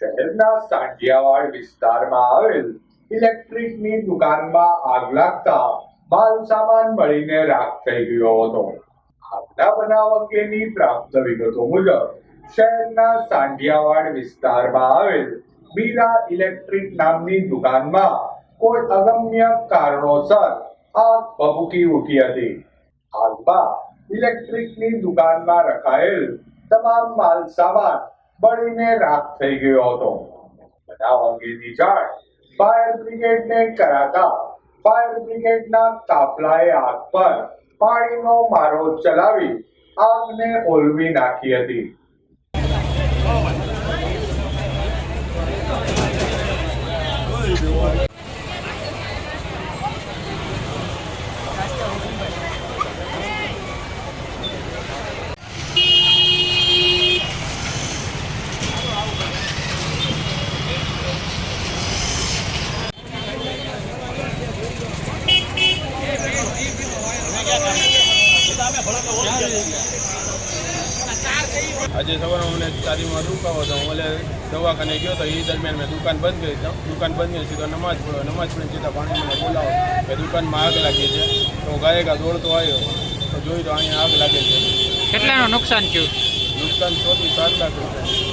શહેરના સાંઢિયાવાડ વિસ્તારમાં આવેલ ઇલેક્ટ્રિકની દુકાનમાં આગ લાગતા માલ સામાન મળીને રાખ થઈ ગયો હતો. આગના બનાવ અંગેની પ્રાપ્ત વિગતો મુજબ, શહેરના સાંઢિયાવાડ વિસ્તારમાં આવેલ મીરા ઇલેક્ટ્રિક નામની દુકાનમાં કોઈ અગમ્ય કારણોસર આગ ભભૂકી ઉઠી હતી. હાલમાં ઇલેક્ટ્રિકની દુકાનમાં રખાયેલ તમામ માલ સામાન બળીને રાખ થઈ ગયો હતો. બનાવ અંગેની જાણ ફાયર બ્રિગેડને કરાતા ફાયર બ્રિગેડના કાફલાએ આગ પર પાણીનો મારો ચલાવી આગને ઓલવી નાખી હતી. આજે સવારે અમને ચારીમાં દુખાવો હતો. હું દવાખાને ગયો તો એ દરમિયાન મેં દુકાન બંધ કરી દુકાન બંધ કરી સીધો નમાજ પડ્યો નમાજ પડીને સીધા પાણી મને બોલાવો. કે દુકાનમાં આગ લાગી છે. તો ગાયે ગા દોડતો આવ્યો. તો જોયું તો અહીંયા આગ લાગે છે. કેટલાનું નુકસાન થયું? નુકસાન ચોથી સાત લાખ રૂપિયા.